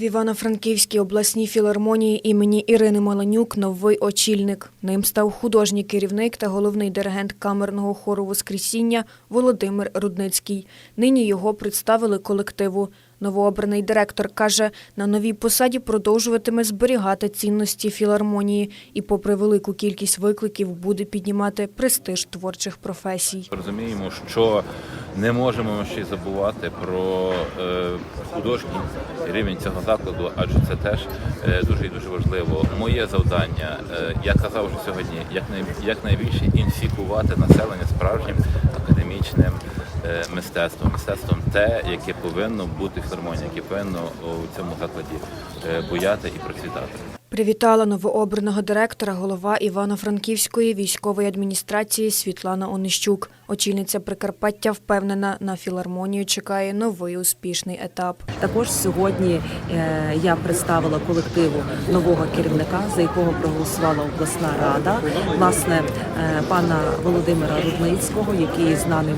В Івано-Франківській обласній філармонії імені Ірини Маланюк новий очільник. Ним став художній керівник та головний диригент камерного хору Воскресіння Володимир Рудницький. Нині його представили колективу. Новообраний директор каже, на новій посаді продовжуватиме зберігати цінності філармонії і, попри велику кількість викликів, буде піднімати престиж творчих професій. Розуміємо, що не можемо ще забувати про е, художній рівень цього закладу, адже це теж е, дуже і дуже важливо. Моє завдання, е, я казав вже сьогодні, якнай, якнайбільше інфікувати населення справжнім академічним мистецтвом, мистецтвом те, яке повинно бути в гармонії, яке повинно у цьому закладі бояти і процвітати. Привітала новообраного директора голова Івано-Франківської військової адміністрації Світлана Онищук. Очільниця Прикарпаття впевнена, на філармонію чекає новий успішний етап. Також сьогодні е, я представила колективу нового керівника, за якого проголосувала обласна рада, власне е, пана Володимира Рудницького, який знаний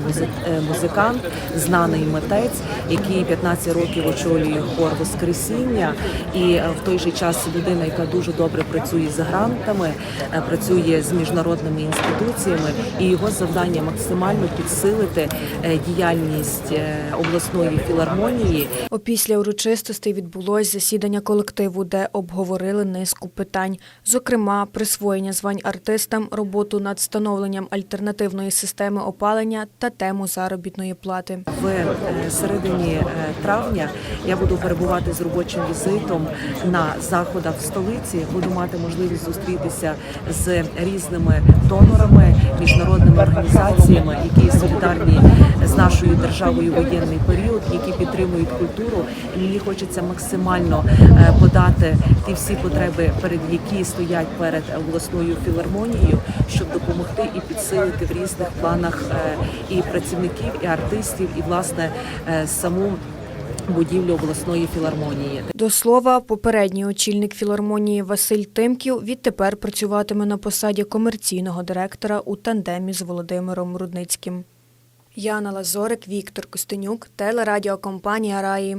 е, музикант, знаний митець, який 15 років очолює хор Воскресіння, і в той же час людина, яка дуже добре працює з грантами, е, працює з міжнародними інституціями, і його завдання максимально підсилити е, діяльність е, обласної філармонії Опісля урочистостей відбулось засідання колективу, де обговорили низку питань, зокрема, присвоєння звань артистам, роботу над встановленням альтернативної системи опалення та тему заробітної плати. В середині травня я буду перебувати з робочим візитом на заходах в столиці. Буду мати можливість зустрітися з різними донорами, міжнародними організаціями, які солідарні з нашою державою воєнний період, які підтримують культуру. І мені хочеться максимально е, подати ті всі потреби, перед які стоять перед обласною філармонією, щоб допомогти і підсилити в різних планах е, і працівників, і артистів, і власне е, саму будівлю обласної філармонії. До слова, попередній очільник філармонії Василь Тимків відтепер працюватиме на посаді комерційного директора у тандемі з Володимиром Рудницьким. Яна Лазорик, Віктор Костенюк, телерадіокомпанія Раї.